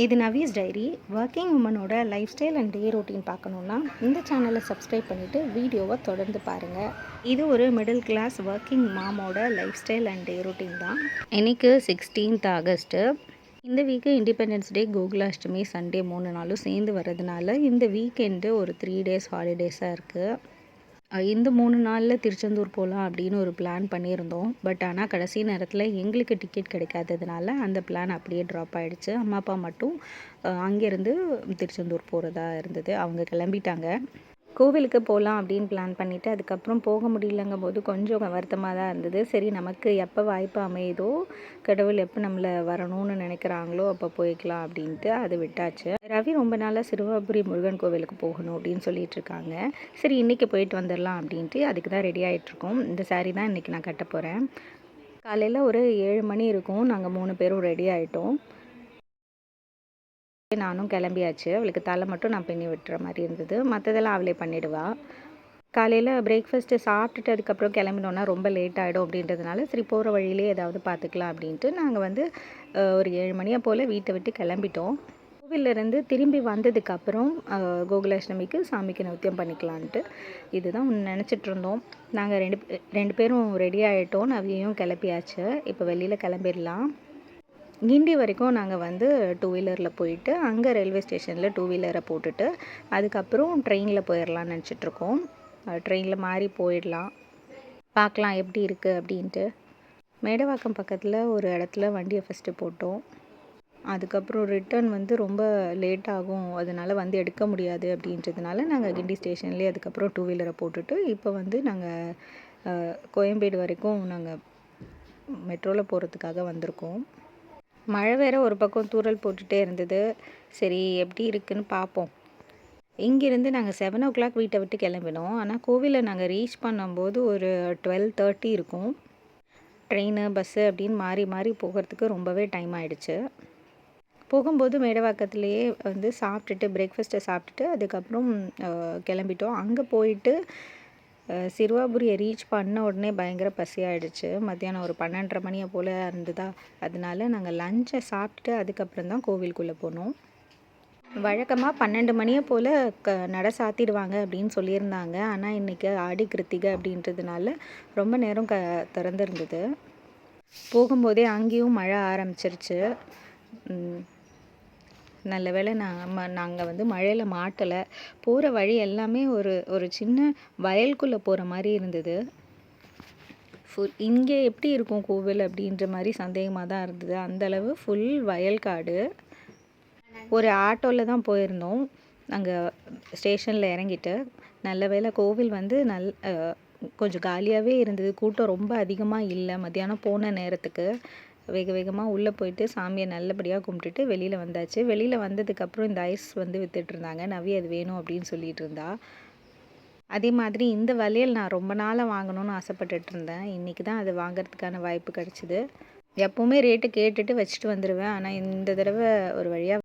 இது Navi's diary. Working உமனோட life style and day routine பார்க்கணுன்னா இந்த சேனலை சப்ஸ்கிரைப் பண்ணிவிட்டு வீடியோவை தொடர்ந்து பாருங்கள் இது ஒரு middle class working மாமோட life style and day routine தான். இன்னைக்கு சிக்ஸ்டீன்த் ஆகஸ்ட்டு. இந்த week independence day Gokulashtami Sunday மூணு நாளும் சேர்ந்து வர்றதுனால இந்த வீக்கெண்டு ஒரு த்ரீ டேஸ் ஹாலிடேஸாக இருக்குது இந்த மூணு நாளில் திருச்செந்தூர் போகலாம் அப்படின்னு ஒரு பிளான் பண்ணியிருந்தோம். பட் ஆனால் கடைசி நேரத்தில் எங்களுக்கு டிக்கெட் கிடைக்காததுனால அந்த பிளான் அப்படியே ட்ராப் ஆகிடுச்சு அம்மா அப்பா மட்டும் அங்கேருந்து திருச்செந்தூர் போகிறதா இருந்தது. அவங்க கிளம்பிட்டாங்க. கோவிலுக்கு போகலாம் அப்படின்னு பிளான் பண்ணிவிட்டு அதுக்கப்புறம் போக முடியலங்க போது கொஞ்சம் வருத்தமாக தான் இருந்தது. சரி நமக்கு எப்போ வாய்ப்பு அமையுதோ கடவுள் எப்போ நம்மளை வரணும்னு நினைக்கிறாங்களோ அப்போ போய்க்கலாம் அப்படின்ட்டு அது விட்டாச்சு. ரவி ரொம்ப நாளாக சிறுவாபுரி முருகன் கோவிலுக்கு போகணும் அப்படின்னு சொல்லிட்டு இருக்காங்க. சரி இன்றைக்கி போயிட்டு வந்துடலாம் அப்படின்ட்டு அதுக்கு தான் ரெடி ஆகிட்ருக்கோம் இந்த saree தான் இன்றைக்கி நான் கட்ட போகிறேன் காலையில் ஒரு ஏழு மணி இருக்கும். நாங்கள் மூணு பேரும் ரெடி ஆகிட்டோம் நானும் கிளம்பியாச்சு. அவளுக்கு தலை மட்டும் நான் பின்னி விட்டுற மாதிரி இருந்தது. மற்றதெல்லாம் அவளே பண்ணிடுவா. காலையில் பிரேக்ஃபாஸ்ட்டு சாப்பிட்டுட்டு அதுக்கப்புறம் கிளம்பினோன்னா ரொம்ப லேட் ஆகிடும் அப்படின்றதுனால சரி போகிற வழியிலே ஏதாவது பார்த்துக்கலாம் அப்படின்ட்டு நாங்கள் வந்து ஒரு ஏழு மணியாக போல் வீட்டை விட்டு கிளம்பிட்டோம். கோவிலேருந்து திரும்பி வந்ததுக்கப்புறம் கோகுலாஷ்டமிக்கு சாமிக்கு நித்தியம் பண்ணிக்கலான்ட்டு இதுதான் நினச்சிட்டு இருந்தோம். நாங்கள் ரெண்டு பே- ரெண்டு பேரும் ரெடி ஆகிட்டோம் நவியையும் கிளப்பியாச்சு. இப்போ வெளியில் கிளம்பிடலாம். கிண்டி வரைக்கும் நாங்கள் வந்து டூ வீலரில் போயிட்டு அங்கே ரயில்வே ஸ்டேஷனில் டூ வீலரை போட்டுட்டு அதுக்கப்புறம் ட்ரெயினில் போயிடலாம்னு நினச்சிட்ருக்கோம். ட்ரெயினில் மாறி போயிடலாம். பார்க்கலாம் எப்படி இருக்குது அப்படின்ட்டு. மேடவாக்கம் பக்கத்தில் ஒரு இடத்துல வண்டியை ஃபஸ்ட்டு போட்டோம். அதுக்கப்புறம் ரிட்டர்ன் வந்து ரொம்ப லேட் ஆகும். அதனால் வந்து எடுக்க முடியாது அப்படின்றதுனால நாங்கள் கிண்டி ஸ்டேஷன்லேயே அதுக்கப்புறம் டூ வீலரை போட்டுட்டு இப்போ வந்து நாங்கள் கோயம்பேடு வரைக்கும் நாங்கள் மெட்ரோவில் போகிறதுக்காக வந்திருக்கோம். மழை வேற ஒரு பக்கம் தூறல் போட்டுகிட்டே இருந்தது. சரி எப்படி இருக்குன்னு பார்ப்போம் இங்கேருந்து நாங்கள் செவன் ஓ கிளாக் வீட்டை விட்டு கிளம்பினோம். ஆனால் கோவிலை நாங்கள் ரீச் பண்ணும்போது ஒரு டுவெல் தேர்ட்டி இருக்கும். ட்ரெயின் பஸ்ஸு அப்படின்னு மாறி மாறி போகிறதுக்கு ரொம்பவே டைம் ஆகிடுச்சு போகும்போது மேடவாக்கத்துலேயே வந்து சாப்பிட்டுட்டு பிரேக்ஃபாஸ்ட்டை சாப்பிட்டுட்டு அதுக்கப்புறம் கிளம்பிட்டோம். அங்கே போயிட்டு சிறுவாபுரியை ரீச் பண்ண உடனே பயங்கர பசியாயிடுச்சு. மத்தியானம் ஒரு பன்னெண்டரை மணியை போல் இருந்ததா. அதனால நாங்கள் லஞ்சை சாப்பிட்டுட்டு அதுக்கப்புறம் தான் கோவிலுக்குள்ளே போனோம். வழக்கமாக பன்னெண்டு மணியை போல் க நட சாத்திடுவாங்க அப்படின்னு சொல்லியிருந்தாங்க. ஆனால் இன்றைக்கி ஆடி கிருத்திகை அப்படின்றதுனால ரொம்ப நேரம் க திறந்துருந்தது. போகும்போதே அங்கேயும் மழை ஆரம்பிச்சிருச்சு. நல்ல வேளை நான் நாங்கள் வந்து மழையில் மாட்டலை. போகிற வழி எல்லாமே ஒரு ஒரு சின்ன வயலுக்குள்ளே போகிற மாதிரி இருந்தது. ஃபுல் இங்கே எப்படி இருக்கும் கோவில் அப்படின்ற மாதிரி சந்தேகமாக தான் இருந்தது. அந்த அளவு ஃபுல் வயல்காடு. ஒரு ஆட்டோவில் தான் போயிருந்தோம். அங்கே ஸ்டேஷனில் இறங்கிட்டு. நல்ல வேளை கோவில் வந்து நல் கொஞ்சம் காலியாகவே இருந்தது. கூட்டம் ரொம்ப அதிகமாக இல்லை. மத்தியானம் போன நேரத்துக்கு. வேக வேகமாக உள்ளே போயிட்டு சாமியை நல்லபடியாக கும்பிட்டுட்டு வெளியில் வந்தாச்சு. வெளியில் வந்ததுக்கப்புறம் இந்த ஐஸ் வந்து வித்துட்டு இருந்தாங்க. நவி அது வேணும் அப்படின்னு சொல்லிட்டு இருந்தா. அதே மாதிரி இந்த வளையல் நான் ரொம்ப நாளாக வாங்கணும்னு ஆசைப்பட்டுட்டு இருந்தேன். இன்றைக்கி தான் அது வாங்கிறதுக்கான வாய்ப்பு கிடச்சிது. எப்போவுமே ரேட்டு கேட்டுட்டு வச்சுட்டு வந்துடுவேன் ஆனால் இந்த தடவை ஒரு வழியாக